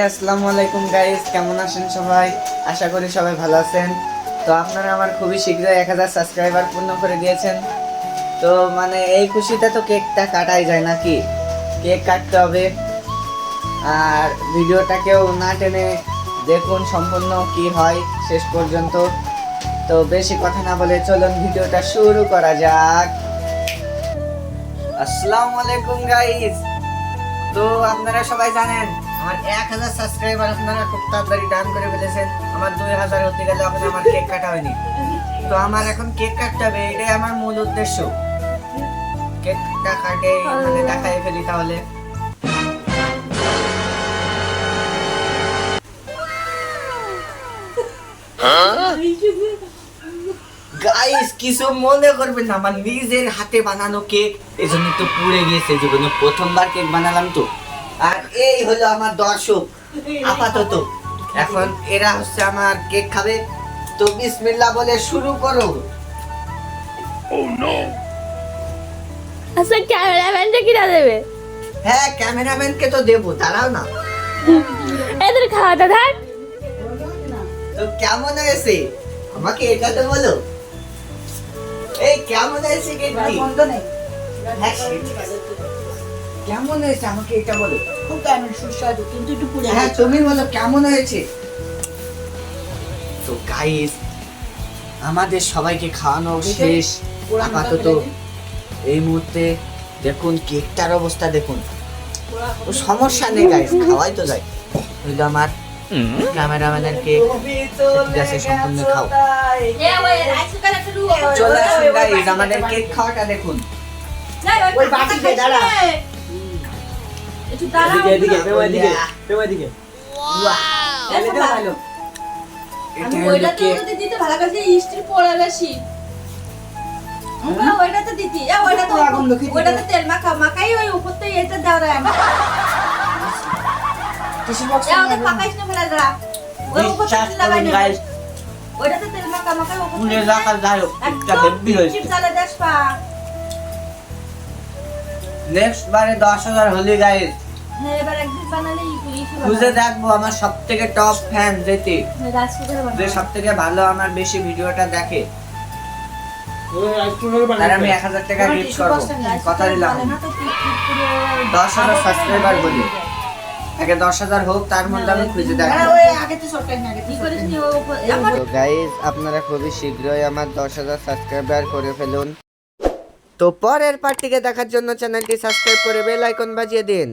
আসসালামু আলাইকুম গাইস কেমন আছেন সবাই? আশা করি সবাই ভালো আছেন। তো আপনারা আমার খুবই শীঘ্রই এক হাজার সাবস্ক্রাইবার পূর্ণ করে দিয়েছেন। তো মানে এই খুশিতে তো কেকটা কাটাই যায় নাকি? কেক কাটতে হবে। আর ভিডিওটাকেও না টেনে দেখুন সম্পূর্ণ কি হয় শেষ পর্যন্ত। তো বেশি কথা না বলে চলুন ভিডিওটা শুরু করা যাক। আসসালামু আলাইকুম গাইস তো আপনারা সবাই জানেন আমার এক হাজার সাবস্ক্রাইবার আপনারা খুব তাড়াতাড়ি ডান করে ফেলেছেন। আমার দুই হাজার হতে গেলে এখন আমার কেক কাটা হয়নি। তো আমার এখন কেক কাটতে হবে, এটাই আমার মূল উদ্দেশ্য। কেকটা কাটে মানে দেখাই ফেলি তাহলে। গাইস কিছু মনে করবেন না, আমার নিজের হাতে বানানো কেক এই জন্য তো পুড়ে গিয়েছে জীবনে প্রথমবার কেক বানালাম তো। আর এই হলো আমার দর্শক আপাতত। এখন এরা হচ্ছে আমার কেক খাবে। তো বিসমিল্লাহ বলে শুরু করো। আচ্ছা ক্যামেরাম্যানটা কিনা দেবে? হ্যাঁ ক্যামেরাম্যানকে তো দেবো দাঁড়াও না। এদের খাওয়াটা থাক। তো কেমন হয়েছে? আমাকে এটা তো বলো। এই কেমন হয়েছে কেকটি? হ্যাঁ, সে ঠিক আছে। কেমন হয়েছে? আমাকে এটা বলো। খুব কেমন সুস্বাদু কিন্তু একটু পুড়ে হ্যাঁ। তুমি বলো কেমন হয়েছে? তো গাইস আমাদের সবাইকে খাওয়ানো শেষ। আপাতত এই মুহূর্তে দেখুন কেকটার অবস্থা দেখুন। সমস্যা নেই গাইস খাওয়াই তো যায়। যে আমার ক্যামেরাম্যানের কেক আছে সম্পূর্ণ খাও। চলে আসুন গাইস আমাদের কেক খাওয়াটা দেখুন। ওই বাটিতে দাঁড়া। একটু দাঁড়াও। এদিকে এদিকে এদিকে এসে ভালো। আমি হলো ওইটাতে দিতে ভালো ইস্টির পড়া বেশি। ওইটাতে দিতি। ওইটাতে পুরা গন্ধ খেতে ওইটাতে তেল মাখা মাখাই ওই উপরতে এটা দাও রে টিস্যু বক্স এ ওটা পাকাইছ না ফেলা দাঁড়া। ওই উপরতে তেল লাগাই না ওইটাতে তেল মাখা মাখাই উপরতে পুনে রাখা যায় একটা হেভি হয়েছে। চিপ দেশ পা। নেক্সট বারে দশ হাজার হলে গাইস। হ্যাঁ খুঁজে দেখব আমার সব থেকে টপ ফ্যান যেতে যে সব থেকে ভালো আমার বেশি ভিডিওটা দেখে। তার আমি এক হাজার টাকা গিফট করব। কথা দিলাম। দশ হাজার সাবস্ক্রাইবার বলি। আগে দশ হাজার হোক তার মধ্যে আমি খুঁজে দেখব। গাইজ আপনারা খুবই শীঘ্রই আমার দশ হাজার সাবস্ক্রাইবার করে ফেলুন। তো পরের পার্টিকে দেখার জন্য চ্যানেলটি সাবস্ক্রাইব করে বেল আইকন বাজিয়ে দিন।